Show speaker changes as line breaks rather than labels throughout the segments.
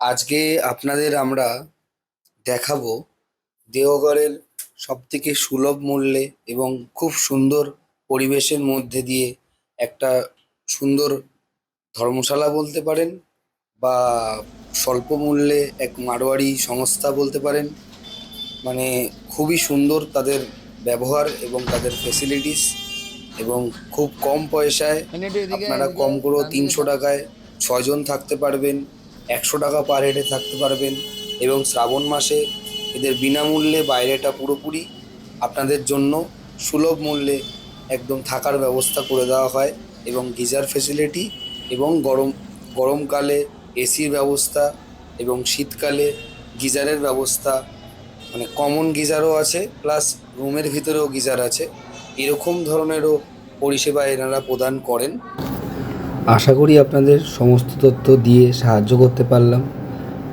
আজকে আপনাদের আমরা দেখাবো দেওঘরের সবথেকে সুলভ মূল্যে এবং খুব সুন্দর পরিবেশের মধ্যে দিয়ে একটা সুন্দর ধর্মশালা বলতে পারেন বা স্বল্প মূল্যে এক মারোয়ারি সংস্থা বলতে পারেন। মানে খুবই সুন্দর তাদের ব্যবহার এবং তাদের ফেসিলিটিস এবং খুব কম পয়সায় আপনারা কম করেও তিনশো টাকায় ছজন থাকতে পারবেন। একশো টাকা পার হেডে থাকতে পারবেন এবং শ্রাবণ মাসে এদের বিনামূল্যে বাইরেটা পুরোপুরি আপনাদের জন্য সুলভ মূল্যে একদম থাকার ব্যবস্থা করে দেওয়া হয় এবং গিজার ফেসিলিটি এবং গরম, গরমকালে এসির ব্যবস্থা এবং শীতকালে গিজারের ব্যবস্থা মানে কমন গিজারও আছে প্লাস রুমের ভিতরেও গিজার আছে। এরকম ধরনেরও পরিষেবা এনারা প্রদান করেন। আশা করি আপনাদের সমস্ত তথ্য দিয়ে সাহায্য করতে পারলাম।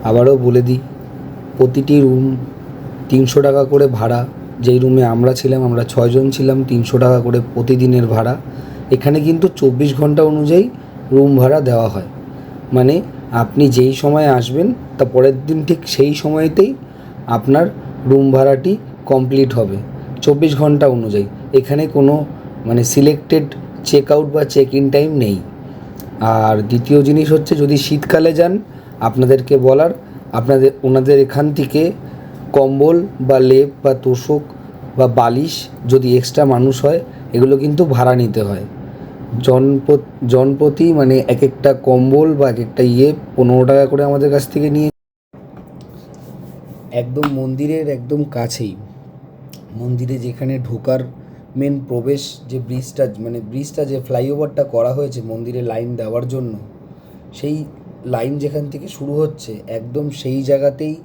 আবারও বলে দিই, প্রতিটি রুম তিনশো টাকা করে ভাড়া। যেই রুমে আমরা ছিলাম, আমরা ছয়জন ছিলাম, তিনশো টাকা করে প্রতিদিনের ভাড়া। এখানে কিন্তু চব্বিশ ঘণ্টা অনুযায়ী রুম ভাড়া দেওয়া হয়। মানে আপনি যেই সময় আসবেন, তা পরের দিন ঠিক সেই সময়তেই আপনার রুম ভাড়াটি কমপ্লিট হবে, চব্বিশ ঘণ্টা অনুযায়ী। এখানে কোনো মানে সিলেক্টেড চেক আউট বা চেক ইন টাইম নেই। আর দ্বিতীয় জিনিস হচ্ছে যদি শীতকালে যান, আপনাদেরকে বলার, আপনাদের, ওনাদের এখান থেকে কম্বল বা লেপ বা তোষক বা বালিশ যদি এক্সট্রা মানুষ হয়, এগুলো কিন্তু ভাড়া নিতে হয়। জনপ্র জনপ্রতি মানে এক একটা কম্বল বা এক একটা ইয়ে পনেরো টাকা করে আমাদের কাছ থেকে নিয়ে একদম মন্দিরের একদম কাছেই। মন্দিরে যেখানে ঢোকার মেন প্রবেশ যে ব্রিজটা মানে ব্রিজটা যে ফ্লাইওভারটা করা হয়েছে মন্দিরে লাইন দেওয়ার জন্য, সেই লাইন যেখান থেকে শুরু হচ্ছে একদম সেই জায়গাতেই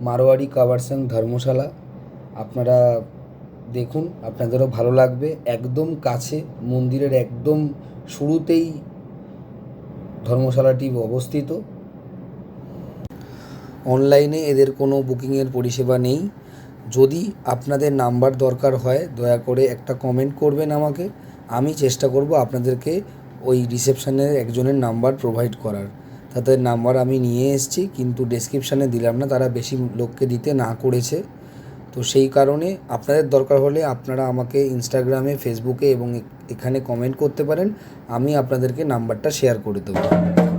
মারোয়াড়ি কাবারসাং ধর্মশালা। আপনারা দেখুন, আপনাদেরও ভালো লাগবে। একদম কাছে মন্দিরের একদম শুরুতেই ধর্মশালাটি অবস্থিত। অনলাইনে এদের কোনো বুকিংয়ের পরিষেবা নেই। যদি আপনাদের নাম্বার দরকার হয়, দয়া করে একটা কমেন্ট করবেন আমাকে। আমি চেষ্টা করব আপনাদেরকে ওই রিসেপশনের একজনের নাম্বার প্রোভাইড করার। তাদের নাম্বার আমি নিয়ে এসেছি, কিন্তু ডেসক্রিপশানে দিলাম না, তারা বেশি লোককে দিতে না করেছে। তো সেই কারণে আপনাদের দরকার হলে আপনারা আমাকে ইনস্টাগ্রামে ফেসবুকে এবং এখানে কমেন্ট করতে পারেন। আমি আপনাদেরকে নাম্বারটা শেয়ার করে দেবো।